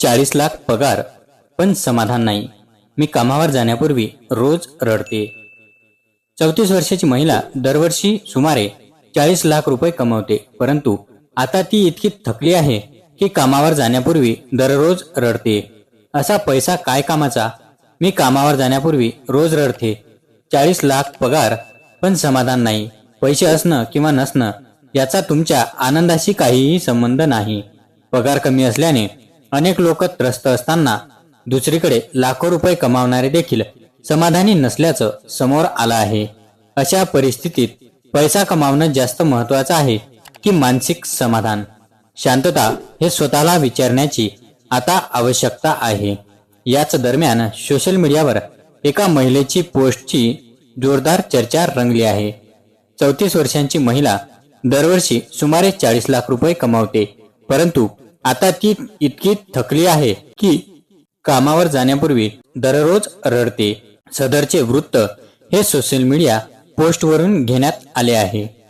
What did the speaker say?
चाळीस लाख पगार पण समाधान नाही. मी कामावर जाण्यापूर्वी रोज रडते. चौतीस वर्षाची महिला दरवर्षी सुमारे चाळीस लाख रुपये कमवते परंतु आता ती इतकी थकली आहे की कामावर जाण्यापूर्वी दररोज रडते. असा पैसा काय कामाचा? मी कामावर जाण्यापूर्वी रोज रडते. चाळीस लाख पगार पण समाधान नाही. पैसे असणं किंवा नसणं याचा तुमच्या आनंदाशी काहीही संबंध नाही. पगार कमी असल्याने अनेक लोक त्रस्त असताना दुसरीकडे लाखो रुपये कमावणारे देखील समाधानी नसल्याचं समोर आलं आहे. अशा परिस्थितीत पैसा कमावणं जास्त महत्वाचं आहे की मानसिक समाधान? शांतता हे स्वतःला विचारण्याची आता आवश्यकता आहे. याच दरम्यान सोशल मीडियावर एका महिलेची पोस्टची जोरदार चर्चा रंगली आहे. चौतीस वर्षांची महिला दरवर्षी सुमारे चाळीस लाख रुपये कमावते परंतु आता ती इतकी थकली आहे की कामावर जाण्यापूर्वी दररोज रडते. सदरचे वृत्त हे सोशल मीडिया पोस्टवरून घेण्यात आले आहे.